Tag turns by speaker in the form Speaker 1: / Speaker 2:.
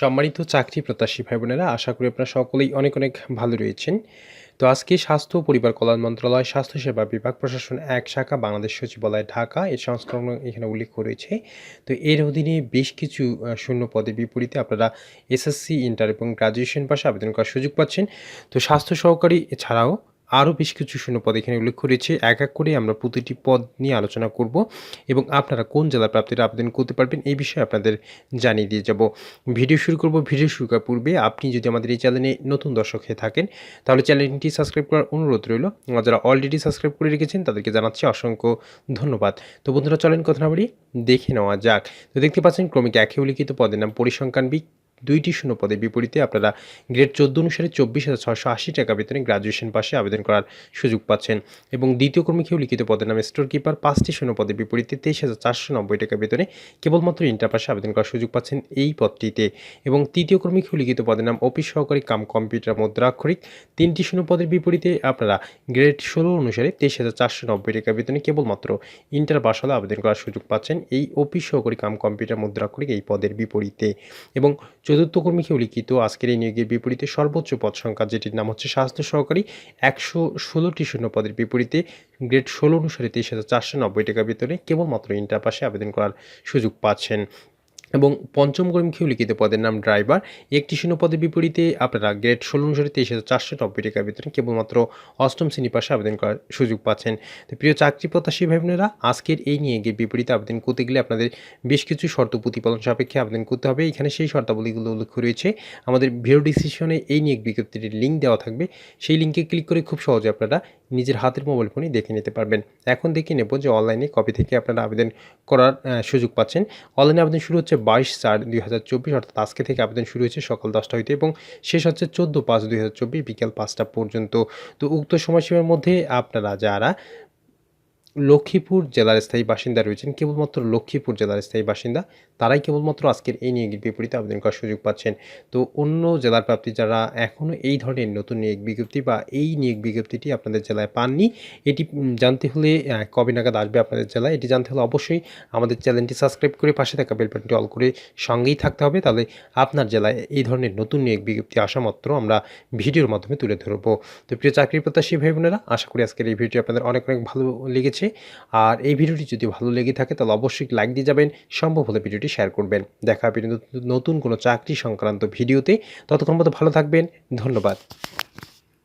Speaker 1: সম্মানিত চাকরি প্রত্যাশী ভাই বোনেরা আশা করি আপনারা সকলেই অনেক অনেক ভালো রয়েছেন। তো আজকে স্বাস্থ্য পরিবার কল্যাণ মন্ত্রণালয় স্বাস্থ্যসেবা বিভাগ প্রশাসন এক শাখা বাংলাদেশ সচিবালয় ঢাকা এর সংস্করণ এখানে উল্লেখ রয়েছে তো এর অধীনে বেশ কিছু শূন্য পদের বিপরীতে আপনারা এসএসসি, ইন্টার এবং গ্রাজুয়েশন পাশে আবেদন করার সুযোগ পাচ্ছেন। তো স্বাস্থ্য সহকারী এছাড়াও আরও বেশ কিছু শূন্য পদ এখানে উল্লেখ রয়েছে এক এক করে আমরা প্রতিটি পদ নিয়ে আলোচনা করব এবং আপনারা কোন জেলা প্রাপ্তির আবেদন করতে পারবেন এই বিষয়ে আপনাদের জানিয়ে দিয়ে যাব। ভিডিও শুরু করব। ভিডিও শুরু করার পূর্বে আপনি যদি আমাদের এই চ্যানেলে নতুন দর্শক হয়ে থাকেন, তাহলে চ্যানেলটি সাবস্ক্রাইব করার অনুরোধ রইল। যারা অলরেডি সাবস্ক্রাইব করে রেখেছেন, তাদেরকে জানাচ্ছি অসংখ্য ধন্যবাদ। তো বন্ধুরা, চলেন কথা না বলি দেখে নেওয়া যাক। তো দেখতে পাচ্ছেন, ক্রমিক একে উল্লিখিত পদের নাম পরিসংখ্যান বিক দুইটি শূন্য পদের বিপরীতে আপনারা গ্রেড চোদ্দ অনুসারে চব্বিশ হাজার ছশো আশি টাকা বেতনে গ্রাজুয়েশন পাশে আবেদন করার সুযোগ পাচ্ছেন। এবং দ্বিতীয় কর্মীকেও লিখিত পদের নামে স্টোর কিপার পাঁচটি শূন্য পদের বিপরীতে তেইশ হাজার চারশো নব্বই টাকা বেতনে কেবলমাত্র ইন্টার পাশে আবেদন করার সুযোগ পাচ্ছেন এই পদটিতে। এবং তৃতীয় কর্মীকেও লিখিত পদের নাম অফিস সহকারী কাম কম্পিউটার মুদ্রাক্ষরিক তিনটি শূন্য পদের বিপরীতে আপনারা গ্রেড ষোলো অনুসারে তেইশ হাজার চারশো নব্বই টাকা বেতনে কেবলমাত্র ইন্টার পাস হলে আবেদন করার সুযোগ পাচ্ছেন এই অফিস সহকারী কাম কম্পিউটার মুদ্রাক্ষরিক এই পদের বিপরীতে। এবং চতুর্থ কর্মীকে উল্লিখিত আজকের এই নিয়োগের বিপরীতে সর্বোচ্চ পদ সংখ্যা, যেটির নাম হচ্ছে স্বাস্থ্য সহকারী, একশো ষোলোটি শূন্য পদের বিপরীতে গ্রেড ষোলো অনুসারে তেইশ হাজার চারশো নব্বই টাকা বেতনে কেবলমাত্র ইন্টার পাশে আবেদন করার সুযোগ পাচ্ছেন। এবং পঞ্চম কর্মীকেও লিখিত পদের নাম ড্রাইভার। একটি শূন্য পদের বিপরীতে আপনারা গ্রেড ষোলো অনুসারে তেইশ হাজার চারশো নব্বই টাকা বেতনে কেবলমাত্র অষ্টম শ্রেণি পাশে আবেদন করার সুযোগ পাচ্ছেন। তো প্রিয় চাকরি প্রত্যাশী ভাই বোনেরা আজকের এই নিয়ে গিয়ে বিপরীতে আবেদন করতে গেলে আপনাদের বেশ কিছু শর্ত প্রতিপালন সাপেক্ষে আবেদন করতে হবে। এখানে সেই শর্তাবলীগুলো উল্লেখ রয়েছে। আমাদের ভিডিও ডিসিশনে এই নিয়োগ বিজ্ঞপ্তির লিঙ্ক দেওয়া থাকবে। সেই লিঙ্কে ক্লিক করে খুব সহজে আপনারা নিজের হাতের মোবাইল ফোনে দেখে নিতে পারবেন। এখন দেখে নেব যে অনলাইনে কবে থেকে আপনারা আবেদন করার সুযোগ পাচ্ছেন। অনলাইনে আবেদন শুরু হচ্ছে বাইশ চার দুই হাজার চব্বিশ, অর্থাৎ আজকে থেকে আবেদন শুরু হয়েছে সকাল দশটা হইতে এবং শেষ হচ্ছে চোদ্দ পাঁচ দুই হাজার চব্বিশ বিকেল পাঁচটা পর্যন্ত। তো উক্ত সময়সীমার মধ্যে আপনারা যারা লক্ষ্মীপুর জেলার স্থায়ী বাসিন্দা রয়েছেন। কেবলমাত্র লক্ষ্মীপুর জেলার স্থায়ী বাসিন্দা, তারাই কেবলমাত্র আজকের এই নিয়োগের বিপরীতে আবেদন করার সুযোগ পাচ্ছেন। তো অন্য জেলার প্রাপ্তি যারা এখনও এই ধরনের নতুন নিয়োগ বিজ্ঞপ্তি বা এই নিয়োগ বিজ্ঞপ্তিটি আপনাদের জেলায় পাননি, এটি জানতে হলে কবে নাগাদ আসবে আপনাদের জেলায়, এটি জানতে হলে অবশ্যই আমাদের চ্যানেলটি সাবস্ক্রাইব করে পাশে থাকা বেল বাটনটি অল করে সঙ্গেই থাকতে হবে। তাহলে আপনার জেলায় এই ধরনের নতুন নিয়োগ বিজ্ঞপ্তি আসা মাত্র আমরা ভিডিওর মাধ্যমে তুলে ধরবো। তো প্রিয় চাকরি প্রত্যাশী ভাই বোনেরা, আশা করি আজকের এই ভিডিওটি আপনাদের অনেক অনেক ভালো লেগেছে। আর এই ভিডিওটি যদি ভালো লেগে থাকে, তাহলে অবশ্যই লাইক দিয়ে যাবেন, সম্ভব হলে ভিডিওটি শেয়ার করবেন। দেখা হবে নতুন কোনো চাকরি সংক্রান্ত ভিডিওতে। ততক্ষণ মতো ভালো থাকবেন, ধন্যবাদ।